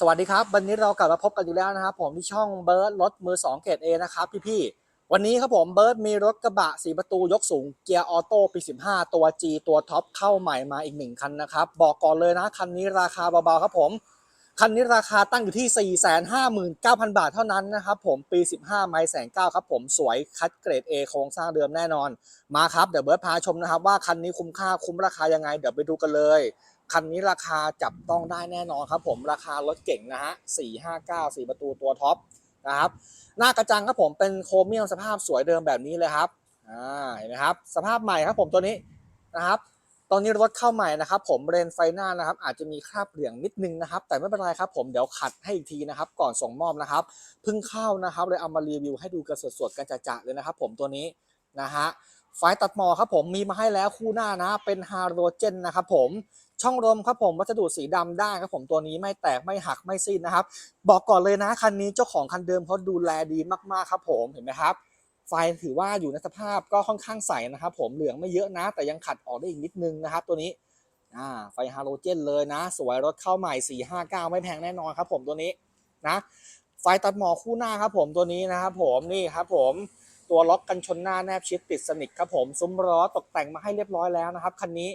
สวัสดีครับ วันนี้เรากลับมาพบกันอยู่แล้วนะครับ ผมที่ช่องเบิร์ดรถมือ2เกรด A นะครับพี่ๆวันนี้ครับผมเบิร์ดมีรถกระบะสีประตูยกสูงเกียร์ออโต้ปี 15 ตัว G ตัวท็อปเข้าใหม่มาอีกหนึ่งคันนะครับ บอกก่อนเลยนะคันนี้ราคาเบาๆครับผมคันนี้ราคาตั้งอยู่ที่ 459,000 บาทเท่านั้นนะครับผมปี 15 ไมล์แสงเก้าครับผมสวยคัดเกรด A โครงสร้างเดิมแน่นอน มาครับเดี๋ยวเบิร์ดพาชมนะครับว่าคันนี้คุ้มค่าคุ้มราคายังไง เดี๋ยวไปดูกันเลย คันนี้ราคาจับต้องได้แน่นอนครับผมราคารถเก่งนะฮะ 459 4 ประตูตัวท็อปนะครับ หน้ากระจังครับผมเป็นโครเมียมสภาพสวยเดิมแบบนี้เลยครับอ่าเห็นไหมครับ สภาพใหม่ครับผมตัวนี้นะครับ ตอนนี้รถเข้าใหม่นะครับ ผมเรนไฟหน้านะครับ อาจจะมีคราบเหลืองนิดนึงนะครับ แต่ไม่เป็นไรครับ ผมเดี๋ยวขัดให้อีกทีนะครับ ก่อนส่งมอบนะครับเพิ่งเข้านะครับเลยเอามารีวิวให้ดูกันสดๆกันจะๆเลยนะครับ ผมตัวนี้นะฮะ ไฟตัดหมอครับผมมีมาให้แล้วคู่หน้านะ เป็นฮาโลเจนนะครับผมช่องลมครับผมวัสดุสีดำได้ครับผมตัวนี้ไม่แตกไม่หักไม่ซีดนะครับ บอกก่อนเลยนะคันนี้เจ้าของคันเดิมเขาดูแลดีมากๆครับผมเห็นไหมครับ ไฟถือว่าอยู่ในสภาพก็ค่อนข้างใสนะครับผมเหลืองไม่เยอะนะ แต่ยังขัดออกได้อีกนิดนึงนะครับ ตัวนี้อ่าไฟฮาโลเจนเลยนะ สวยรถเข้าใหม่ 459 ไม่แพงแน่นอนครับผมตัวนี้นะไฟตัดหมอคู่หน้าครับผมตัวนี้นะครับผมนี่ครับผม ตัวล็อกกันชนหน้าแนบชิดติดสนิทครับผมซุ้มล้อตกแต่งมาให้เรียบร้อยแล้วนะครับคันนี้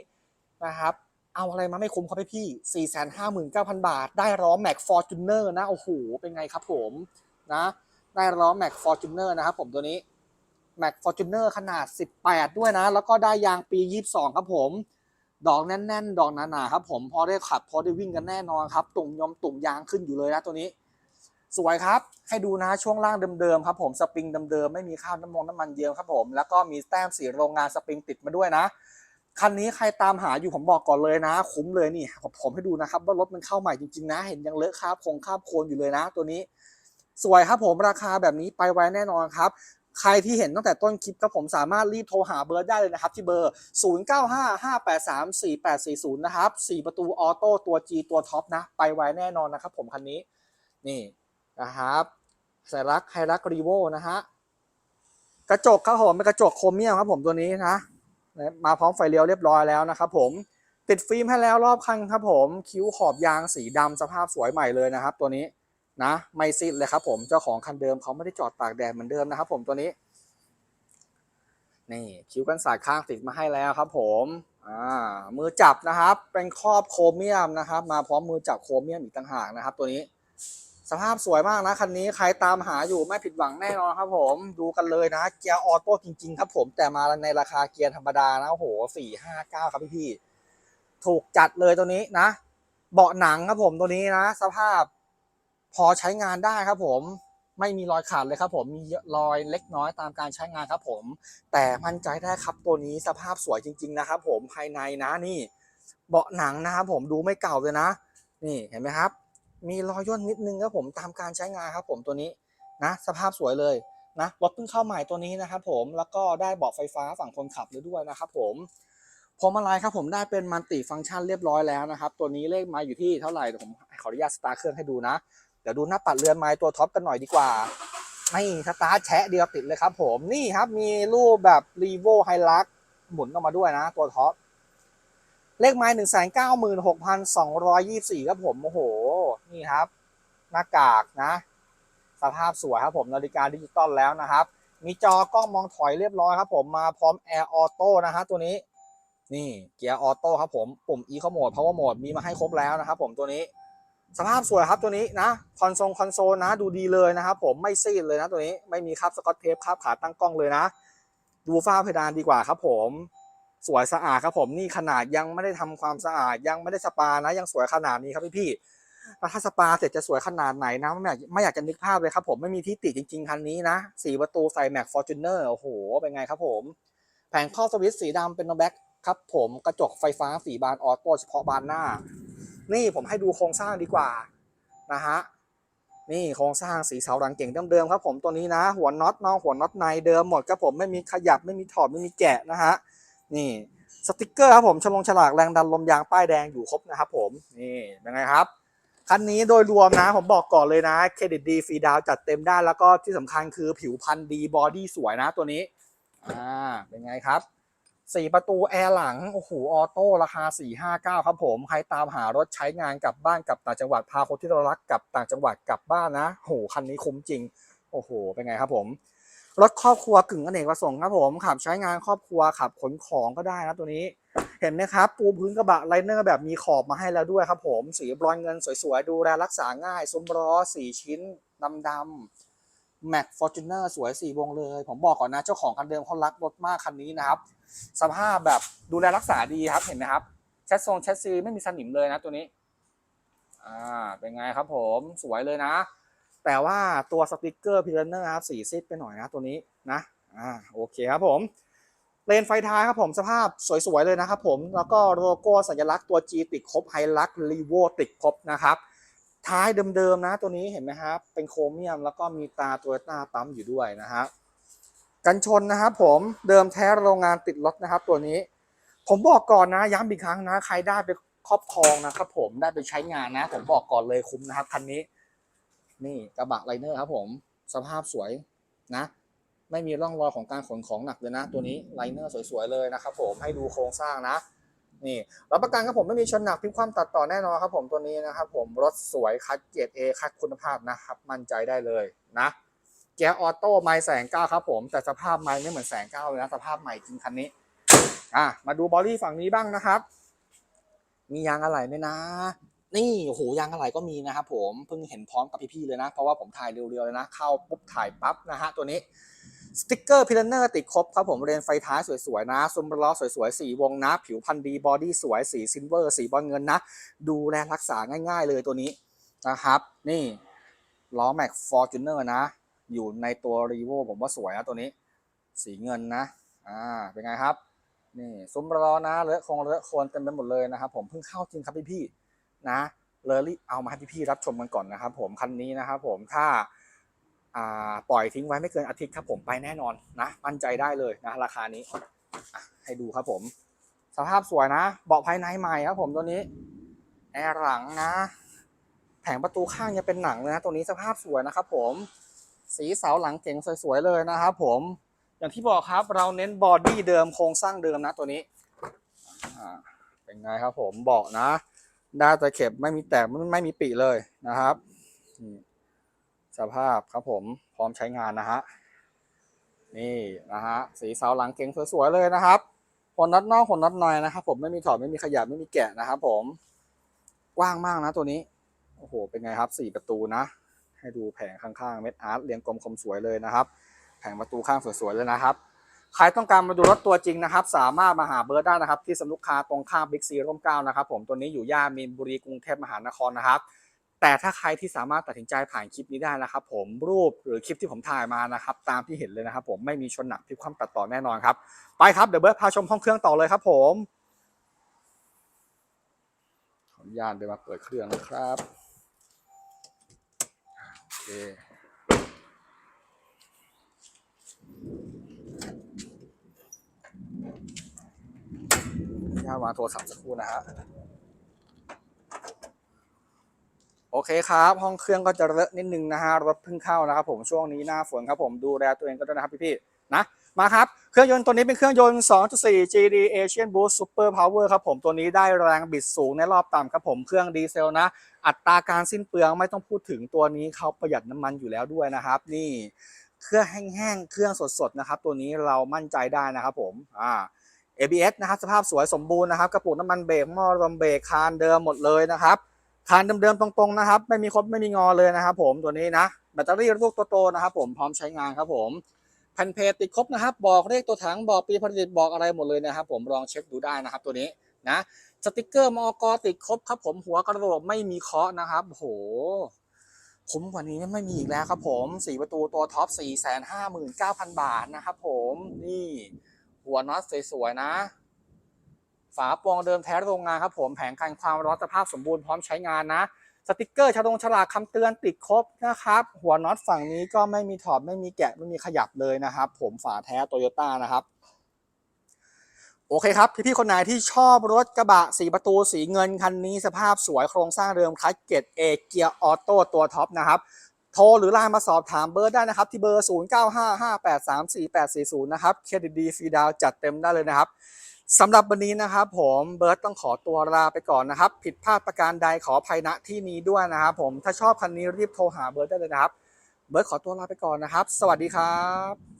นะครับเอาอะไรมาไม่คุ้มครับพี่พี่459,000 บาท ได้ล้อแม็กฟอร์จูเนอร์นะ โอ้โห เป็นไงครับผมนะได้ล้อแม็กฟอร์จูเนอร์นะครับผมตัวนี้แม็กฟอร์จูเนอร์ขนาด 18 ด้วยนะ แล้วก็ได้ยางปี 22 ครับผม ดอกแน่น ๆ ดอกหนาๆครับผม พอได้ขับ พอได้วิ่งกันแน่นอนครับ ตุ่มยมตุ่มยางขึ้นอยู่เลยนะตัวนี้ สวยครับ ให้ดูนะช่วงล่างเดิมๆครับผมสปริงเดิมๆไม่มีข้าวน้ำมันน้ำมันเยียวครับผมแล้วก็มีแต้มสีโรงงานสปริงติดมาด้วยนะคันนี้ใครตามหาอยู่ผมบอกก่อนเลยนะ คุ้มเลยนี่ผมผมให้ดูนะครับ ว่ารถมันเข้าใหม่จริงๆนะ เห็นยังเลอะคราบคงคราบโคลนอยู่เลยนะ ตัวนี้ สวยครับผมราคาแบบนี้ไปไว้แน่นอนครับ ใครที่เห็นตั้งแต่ต้นคลิปครับผมสามารถรีบโทรหาเบอร์ได้เลยนะครับ ที่เบอร์ 0955834840 นะครับ 4 ประตูออโต้ตัว G ตัวท็อปนะ ไปไว้แน่นอนนะครับผมคันนี้ นี่ นะครับสายรักไฮรักรีโวนะฮะกระจกครับผมเป็นกระจกโครเมียมครับผมตัวนี้นะมาพร้อมไฟเลี้ยวเรียบร้อยแล้วนะครับผมติดฟิล์มให้แล้วรอบคันครับผมคิ้วขอบยางสีดำสภาพสวยใหม่เลยนะครับ ตัวนี้นะไม่ซิดเลยครับผมเจ้าของคันเดิมเขาไม่ได้จอดตากแดดเหมือนเดิมนะครับผมตัวนี้นี่คิ้วกันสายข้างติดมาให้แล้วครับ ผมอ่ามือจับนะครับ เป็นครอบโครเมียมนะครับ มาพร้อมมือจับโครเมียมอีกต่างหากนะครับ ตัวนี้ สภาพสวยมากนะคันนี้ใครตามหาอยู่ไม่ผิดหวังแน่นอนครับผมดูกันเลยนะเกียร์ออโต้จริงๆครับผมแต่มาในราคาเกียร์ธรรมดานะโอ้โหสี่ห้าเก้าครับพี่พี่ๆถูกจัดเลยตัวนี้นะ เบาะหนังครับผมตัวนี้นะ สภาพพอใช้งานได้ครับผมไม่มีรอยขาดเลยครับผม มีรอยเล็กน้อยตามการใช้งานครับผม แต่มั่นใจได้ครับตัวนี้สภาพสวยจริง ๆ นะครับผมภายในนะนี่ เบาะหนังนะครับผมดูไม่เก่าเลยนะ นี่เห็นไหมครับ มีรอยย่นนิดนึงครับผมตามการใช้งานครับผมตัวนี้นะสภาพสวยเลยนะรถเพิ่งเข้าใหม่ตัวนี้นะครับผมแล้วก็ได้เบาะไฟฟ้าฝั่งคนขับเลยด้วยนะครับผมพวงมาลัยครับผมได้เป็นมัลติฟังก์ชันเรียบร้อยแล้วนะครับ ตัวนี้เลขไมาอยู่ที่เท่าไหร่ผมขออนุญาตสตาร์ทเครื่องให้ดูนะ เดี๋ยวดูหน้าปัดเรือนไม้ตัวท็อปกันหน่อยดีกว่านี่สตาร์ทแชะเดียวติดเลยครับผมนี่ครับมีรูปแบบรีโวไฮลักหมุนออกมาด้วยนะ ตัวท็อปเลขไม้หนึ่งแสนเก้าหมื่นหกพันสองร้อยยี่สี่ครับผมโอ้โห นี่ครับ หน้ากากนะ สภาพสวยครับผมนาฬิกาดิจิตอลแล้วนะครับ มีจอกล้องมองถอยเรียบร้อยครับผมมาพร้อมแอร์ออโต้นะฮะตัวนี้ นี่เกียร์ออโต้ครับผมปุ่ม e ข้อโหมด power mode มีมาให้ครบแล้วนะครับผมตัวนี้ สภาพสวยครับตัวนี้นะคอนโซลคอนโซลนะดูดีเลยนะครับผมไม่ซีดเลยนะตัวนี้ไม่มีคราบสกอตเทปคราบขาตั้งกล้องเลยนะ ดูฝ้าเพดานดีกว่าครับผมสวยสะอาดครับผมนี่ขนาดยังไม่ได้ทำความสะอาดยังไม่ได้สปานะ ยังสวยขนาดนี้ครับพี่พี่ แล้วถ้าสปาเสร็จจะสวยขนาดไหนนะไม่อยากไม่อยากจะนึกภาพเลยครับผมไม่มีที่ติจริง ๆ คันนี้นะสีประตูใส่แม็กฟอร์จูเนอร์โอ้โห เป็นไงครับผม แผงครอสวิตช์สีดำเป็นโนแบ็คครับผมกระจกไฟฟ้าสีบานออโต้เฉพาะบานหน้า นี่ผมให้ดูโครงสร้างดีกว่านะฮะนี่โครงสร้างสีเสาหลังเก่งเดิมๆครับผมตัวนี้นะ หัวน็อตนอกหัวน็อตในเดิมหมดครับผมไม่มีขยับไม่มีถอดไม่มีแกะนะฮะนี่สติกเกอร์ครับผมฉลองฉลากแรงดันลมยางป้ายแดงอยู่ครบนะครับผมนี่เป็นไงครับ คันนี้โดยรวมนะผมบอกก่อนเลยนะเครดิตดีฟรีดาวจัดเต็มได้แล้วก็ที่สำคัญคือผิวพันธ์ดีบอดี้สวยนะตัวนี้อ่าเป็นไงครับสี่ประตูแอร์หลัง โอ้โห ออโต้ ราคา 459 ครับผม ใครตามหารถใช้งานกลับบ้านกลับต่างจังหวัด พาคนที่เรารักกลับต่างจังหวัดกลับบ้านนะโห คันนี้คุ้มจริง โอ้โห เป็นไงครับผม รถครอบครัวกึ่งอเนกประสงค์ครับผม ขับใช้งานครอบครัวขับขนของก็ได้นะตัวนี้ เห็นไหมครับปูพื้นกระบะไลเนอร์แบบมีขอบมาให้แล้วด้วยครับผมสีบรอนเงินสวยๆ ดูแลรักษาง่ายซุ้มล้อสี่ชิ้นดำๆแม็กฟอร์จูเนอร์สวยสี่วงเลย ผมบอกก่อนนะเจ้าของคันเดิมเขารักรถมากคันนี้นะครับ สภาพแบบดูแลรักษาดีครับเห็นไหมครับแชสซงแชสซีไม่มีสนิมเลยนะตัวนี้อ่าเป็นไงครับผมสวยเลยนะ แต่ว่าตัวสติกเกอร์พิลเนอร์ครับสีซีดไปหน่อยนะตัวนี้นะอ่าโอเคครับผม เลนไฟท้ายครับผมสภาพสวยๆเลยนะครับผมแล้วก็โลโก้สัญลักษณ์ตัว G ติดครบไฮลักรีโวติดครบนะครับท้ายเดิมๆนะตัวนี้เห็นไหมครับเป็นโครเมียมแล้วก็มีตาตัวต้าปั๊มอยู่ด้วยนะครับกันชนนะครับผมเดิมแท้โรงงานติดรถนะครับ ตัวนี้ ผมบอกก่อนนะย้ำอีกครั้งนะ ใครได้ไปครอบครองนะครับผมได้ไปใช้งานนะ ผมบอกก่อนเลยคุ้มนะครับคันนี้ นี่กระบะไลเนอร์ครับผมสภาพสวยนะ ไม่มีร่องรอยของการขนของหนักเลยนะ ตัวนี้ไลเนอร์สวยๆเลยนะครับผมให้ดูโครงสร้างนะ นี่รับประกันครับผมไม่มีชนหนักพลิกคว่ำตัดต่อแน่นอนครับผมตัวนี้นะครับผมรถสวยคัดเกียรเอคัดคุณภาพนะครับมั่นใจได้เลยนะเกียร์ออโต้ไมล์แสงเก้าครับผมแต่สภาพไมล์ไม่เหมือนแสงเก้าเลยนะสภาพใหม่จริงคันนี้อะมาดูบอดี้ฝั่งนี้บ้างนะครับ มียางอะไหล่ไหมนะ นี่โอ้โหยางอะไหล่ก็มีนะครับผมเพิ่งเห็นพร้อมกับพี่ๆเลยนะ เพราะว่าผมถ่ายเร็วๆเลยนะ เข้าปุ๊บถ่ายปั๊บนะฮะตัวนี้ สติ๊กเกอร์พิลเนอร์ติดครบครับผมเรนไฟท้ายสวยๆนะซุ้มล้อสวยๆสีวงนะ ผิวพันธุ์ดีบอดี้สวยสีซิลเวอร์สีบอลเงินนะ ดูแลรักษาง่าย ๆ เลยตัวนี้นะครับนี่ล้อแม็กฟอร์จูเนอร์นะ อยู่ในตัวรีโวผมว่าสวยนะตัวนี้ สีเงินนะอ่าเป็นไงครับนี่ซุ้มล้อนะเลอะคงเลอะโคลนเต็มไปหมดเลยนะครับผมเพิ่งเข้าจริงครับพี่ๆนะเลยรีบเอามาให้พี่ๆรับชมกันก่อนนะครับผมคันนี้นะครับผมถ้า ปล่อยทิ้งไว้ไม่เกินอาทิตย์ครับผมไปแน่นอนนะมั่นใจได้เลยนะราคานี้ให้ดูครับผม สภาพสวยนะ เบาะภายในใหม่ครับผมตัวนี้แอร์หลังนะ แผงประตูข้างยังเป็นหนังเลยนะตัวนี้สภาพสวยนะครับ ผม สีเสาหลังเก๋งสวยๆเลยนะครับผมอย่างที่บอกครับเราเน้นบอดี้เดิมโครงสร้างเดิมนะตัวนี้เป็นไงครับผมเบาะนะได้แตะเข็บไม่มีแตกไม่มีปีเลยนะครับ สภาพครับผมพร้อมใช้งานนะฮะนี่นะฮะสีเสาหลังเก๋งสวยๆเลยนะครับขนน็อตนอกขนน็อตในนะครับ ผมไม่มีถอดไม่มีขยับไม่มีแกะนะครับ ผมกว้างมากนะตัวนี้โอ้โหเป็นไงครับสี่ประตูนะ ให้ดูแผงข้างๆเม็ดอาร์ตเรียงกลมคมสวยเลยนะครับ แผงประตูข้างสวยๆเลยนะครับใครต้องการมาดูรถตัวจริงนะครับ สามารถมาหาเบิร์ดได้นะครับ ที่สนุกคาตรงข้ามบิ๊กซีร่มเก้านะครับ ผมตัวนี้อยู่ย่านมีนบุรีกรุงเทพมหานครนะครับ แต่ถ้าใครที่สามารถตัดสินใจผ่านคลิปนี้ได้นะครับ ผมรูปหรือคลิปที่ผมถ่ายมานะครับ ตามที่เห็นเลยนะครับ ผมไม่มีชนหนักพลิกคว่ำตัดต่อแน่นอนครับ ไปครับเดี๋ยวเบิร์ดพาชมห้องเครื่องต่อเลยครับ ผมขออนุญาตเดี๋ยวมาเปิดเครื่องนะครับโอเคย่าวางโทรศัพท์สักครู่นะฮะ โอเคครับ ห้องเครื่องก็จะเลอะนิดนึงนะฮะรถเพิ่งเข้านะครับผมช่วงนี้หน้าฝนครับผมดูแลตัวเองก็ด้วยนะครับพี่ๆนะมาครับเครื่องยนต์ตัวนี้เป็นเครื่องยนต์ 2.4 GD Asian Boost Super Power ครับผมตัวนี้ได้แรงบิดสูงในรอบต่ำครับผมเครื่องดีเซลนะ อัตราการสิ้นเปลืองไม่ต้องพูดถึงตัวนี้เขาประหยัดน้ำมันอยู่แล้วด้วยนะครับ นี่เครื่องแห้งๆเครื่องสดๆนะครับ ตัวนี้เรามั่นใจได้นะครับผมอ่า ABS นะครับสภาพสวยสมบูรณ์นะครับกระปุกน้ำมันเบรกหม้อลมเบรกคานเดิมหมดเลยนะครับ คานเดิมๆตรงๆนะครับ ไม่มีคดไม่มีงอเลยนะครับ ผมตัวนี้นะแบตเตอรี่ลูกโตๆนะครับ ผมพร้อมใช้งานครับผมแผ่นเพจติดครบนะครับ บอกเลขตัวถังบอกปีผลิตบอกอะไรหมดเลยนะครับ ผมลองเช็คดูได้นะครับ ตัวนี้นะสติกเกอร์มอกติดครบครับ ผมหัวกระโหลกไม่มีเคาะนะครับโอ้โหคุ้มกว่านี้ไม่มีอีกแล้วครับผมสีประตูตัวท็อป4 5 9 0 0 0 บาทนะครับผมนี่หัวน็อตสวยๆนะ ฝาโปรงเดิมแท้โรงงานครับผมแผงกันความร้อนสภาพสมบูรณ์พร้อมใช้งานนะ สติกเกอร์ฉลงฉลากคำเตือนติดครบนะครับ หัวน็อตฝั่งนี้ก็ไม่มีถอดไม่มีแกะไม่มีขยับเลยนะครับ ผมฝาแท้โตโยต้านะครับโอเคครับ พี่ๆคนไหนที่ชอบรถกระบะสีประตูสีเงินคันนี้สภาพสวยโครงสร้างเดิมคลัตช์เกตเอเกียร์ออโต้ตัวท็อปนะครับ โทรหรือไลน์มาสอบถามเบิร์ได้นะครับ ที่เบอร์ 0955834840 นะครับ เครดิตดีฟรีดาวจัดเต็มได้เลยนะครับ สำหรับวันนี้นะครับผมเบิร์ตต้องขอตัวลาไปก่อนนะครับ ผิดพลาดประการใดขออภัยณที่นี้ด้วยนะครับผมถ้าชอบคันนี้รีบโทรหาเบิร์ตได้เลยนะครับ เบิร์ตขอตัวลาไปก่อนนะครับ สวัสดีครับ